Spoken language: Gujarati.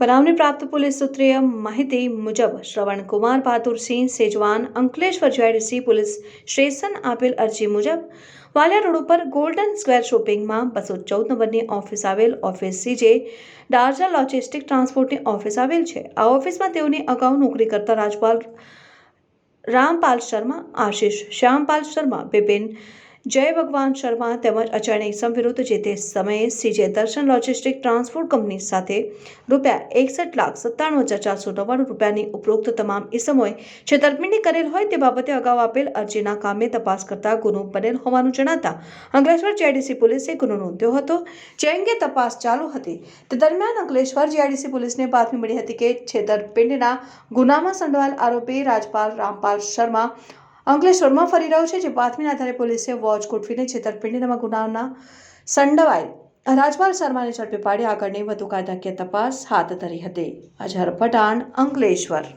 બનાવની પ્રાપ્ત પોલીસ સૂત્રીય માહિતી મુજબ Shravankumar Bahadursinh Sejwan, Ankleshwar GIDC police station આપેલ અરજી મુજબ વાલિયા રોડ ઉપર ગોલ્ડન સ્ક્વેર શોપિંગમાં બસો ચૌદ નંબરની ઓફિસ આવેલ office C J Darja logistic ટ્રાન્સપોર્ટની office આવેલ છે. આ ઓફિસમાં તેઓની અગાઉ નોકરી કરતા રાજપાલ રામપાલ શર્મા, આશિષ શ્યામપાલ શર્મા, બિપિન જય ભગવાન શર્મા તેમજ અચાણી ઇસમ વિરુદ્ધ જે તે સમયે સીજે દર્શન લોજિસ્ટિક ટ્રાન્સપોર્ટ કંપની સાથે રૂપિયા એકસઠ લાખ સત્તાણું હજાર ચારસો નવ્વાણું રૂપિયાની ઉપરોક્ત તમામ ઇસમોએ છેતરપિંડી કરેલ હોય તે બાબતે અગાઉ આપેલ અરજીના કામે તપાસ કરતા ગુનો બનેલ હોવાનું જણાતા અંકલેશ્વર જીઆઈડીસી પોલીસે ગુનો નોંધ્યો હતો. જે અંગે તપાસ ચાલુ હતી. તે દરમિયાન અંકલેશ્વર જીઆઈડીસી પોલીસને બાતમી મળી હતી કે છેતરપિંડીના ગુનામાં સંડવાયેલ આરોપી રાજપાલ રામપાલ શર્મા અંકલેશ્વરમાં ફરી રહ્યો છે, જે બાતમીના આધારે પોલીસે વોચ ગોઠવીને છેતરપિંડીના ગુનાના સંડવાયેલ રાજપાલ શર્માને ઝડપી પાડી, આગળની વધુ કાયદાકીય તપાસ હાથ ધરી હતી. અઝહર પઠાણ અંકલેશ્વર.